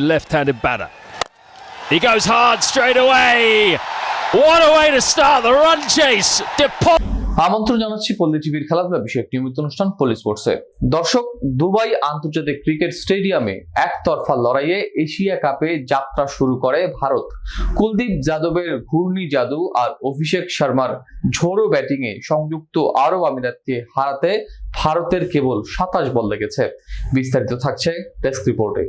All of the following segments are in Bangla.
left-handed batter. He goes hard straight away. What a way to start the run, chase. Depo- আমন্ত্রণ জানাচ্ছি পল্লী টিভির খেলাধুলা বিষয়ক নিয়মিত অনুষ্ঠান পল্লী স্পোর্টসে দর্শক, দুবাই আন্তর্জাতিক ক্রিকেট স্টেডিয়ামে একতরফা লড়াইয়ে এশিয়া কাপে যাত্রা শুরু করে ভারত কুলদীপ যাদবের ঘূর্ণি জাদু আর অভিষেক শর্মার ঝোড়ো ব্যাটিংয়ে সংযুক্ত আরব আমিরাতকে হারাতে ভারতের কেবল সাতাশ বল লেগেছে বিস্তারিত থাকছে ডেস্ক রিপোর্টে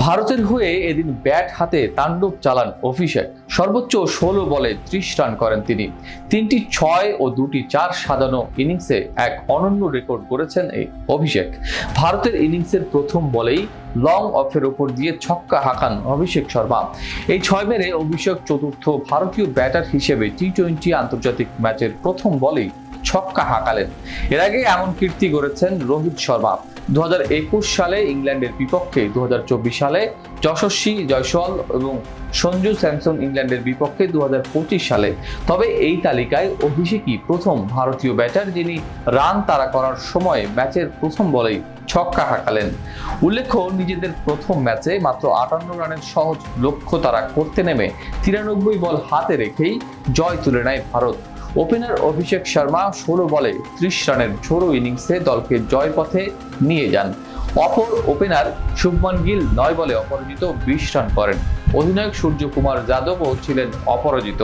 ভারতের হয়ে এদিন ব্যাট হাতে তাণ্ডব চালান অভিষেক। সর্বোচ্চ ষোলো বলে ত্রিশ রান করেন তিনি। তিনটি ছয় ও দুটি চার সাজানো ইনিংসে এক অনন্য রেকর্ড করেছেন এই অভিষেক। ভারতের ইনিংসের প্রথম বলেই লং অফের ওপর দিয়ে ছক্কা হাঁকান অভিষেক শর্মা। এই ছয় মেরে অভিষেক চতুর্থ ভারতীয় ব্যাটার হিসেবে টি টোয়েন্টি আন্তর্জাতিক ম্যাচের প্রথম বলেই ছক্কা হাঁকালেন। এর আগে এমন কীর্তি গড়েছেন রোহিত শর্মা। দু হাজার একুশ সালে ইংল্যান্ডের বিপক্ষে দু হাজার চব্বিশ সালে যশস্বী জয়সল এবং সঞ্জু স্যামসন ইংল্যান্ডের বিপক্ষে দু হাজার পঁচিশ সালে। তবে এই তালিকায় অভিষেকই প্রথম ভারতীয় ব্যাটার যিনি রান তাড়া করার সময় ম্যাচের প্রথম বলেই ছক্কা হাঁকালেন। উল্লেখ্য, নিজেদের প্রথম ম্যাচে মাত্র আটান্ন রানের সহজ লক্ষ্য তারা করতে নেমে তিরানব্বই বল হাতে রেখেই জয় তুলে নেয় ভারত। ওপেনার অভিষেক শর্মা ষোলো বলে ত্রিশ রানের ষোলো ইনিংসে দলকে জয়পথে নিয়ে যান। অপর ওপেনার শুভমান গিল নয় বলে অপরাজিত বিশ রান করেন। অধিনায়ক সূর্য কুমার যাদবও ছিলেন অপরাজিত।